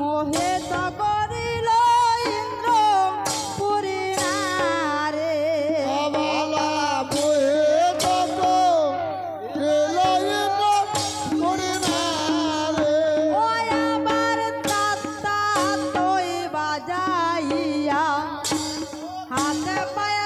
মোহে তরিল ইন্দ্র পুরী রে ওই আমার তাত্তা তৈ বাজাইয়া হাতে পায়ে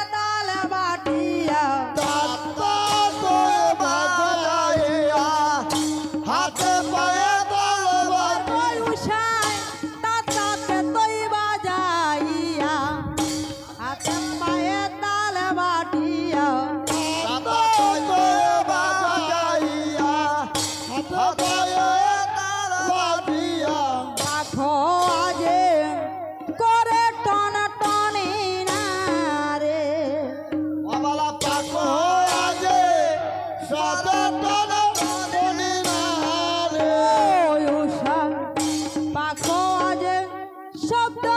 শব্দ